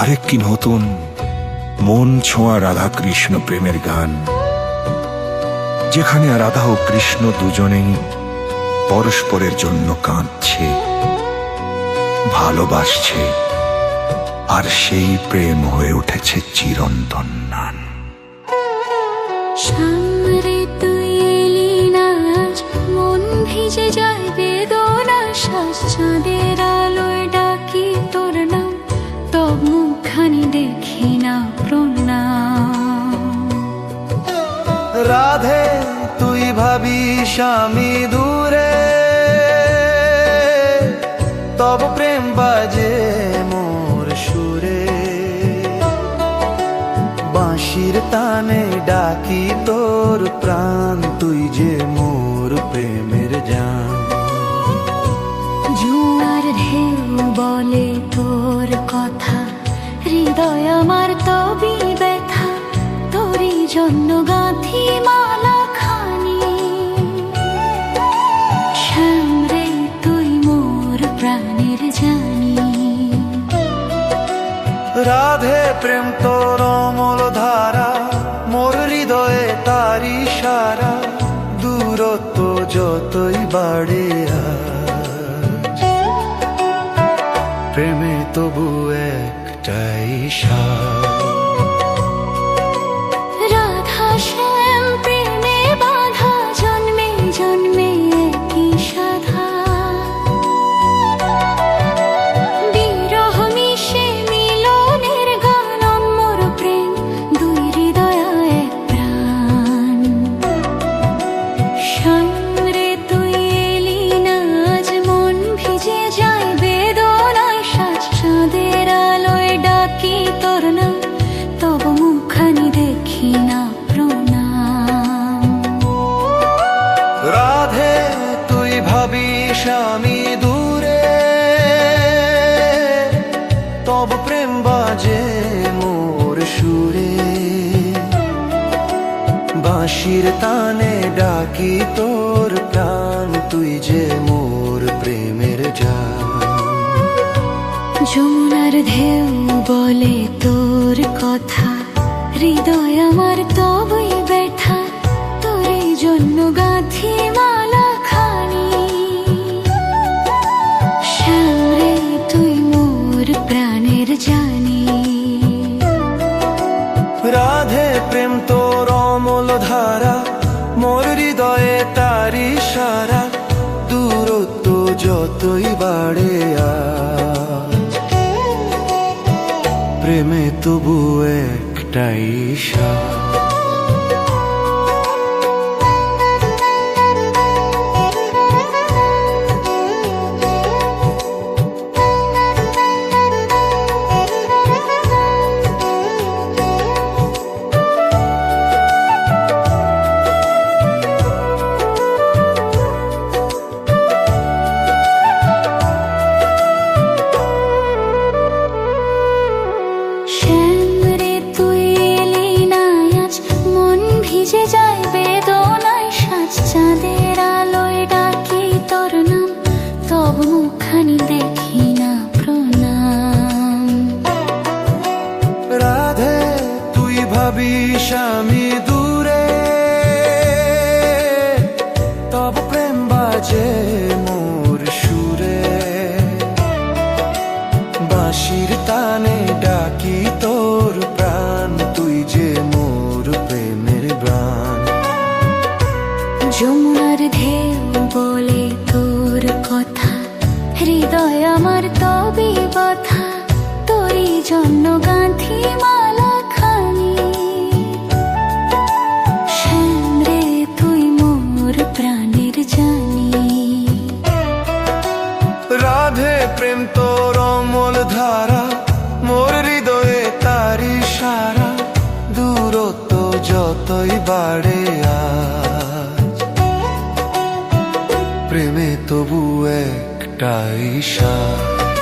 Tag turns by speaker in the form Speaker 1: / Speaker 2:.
Speaker 1: আরেকটি নতুন মন ছোঁয়া রাধা কৃষ্ণ প্রেমের গান। যেখানে রাধা ও কৃষ্ণ দুজনেই পরস্পরের জন্য কাঁদছে, ভালোবাসছে, আর সেই প্রেম হয়ে উঠেছে চিরন্তন
Speaker 2: সামরে তুই এলি না মন ভিজে যায় বেদনা শ্বাস
Speaker 3: রাধে, তুই ভাবিস আমি দূরে। তব প্রেম বাজে মোর সুরে। বাঁশির তানে ডাকি তোর প্রাণ, তুই যে মোর প্রেমের জান।
Speaker 2: জুয়ার ঢেউ বলে তোর কথা, হৃদয় আমার তবি ব্যথা, তোরই জন্য গাঁথি
Speaker 3: রাধে প্রেম তোর অমল ধারা মোর হৃদয়ে তারি সারা, দূরত্ব যতই বাড়ে প্রেমে তবু একটাই সার। আমি দূরে। তব প্রেম বাজে মোর সুরে। বাঁশির তানে ডাকি তোর প্রাণ, তুই যে মোর প্রেমের জান।
Speaker 2: যমুনার ঢেউ বলে তোর কথা, হৃদয় আমার তবই ব্যথা। তোর জন্য গাঁথি মালা
Speaker 3: রাধে প্রেম তোর অমল ধারা, মোর হৃদয়ে তারি সারা, দূরত্ব যতই বাড়ে প্রেমে তবু একটাই সার।
Speaker 2: ভিজে যায় বেদনায় সাজ চাঁদের জন্য গাঁথি মালা খানি তুই মোর প্রাণের জানি।
Speaker 3: রাধে প্রেম তোর অমল ধারা, মোর হৃদয়ে তারি সারা। দূরত্ব যতই বাড়ে আজ, প্রেমে তবু একটাই সার।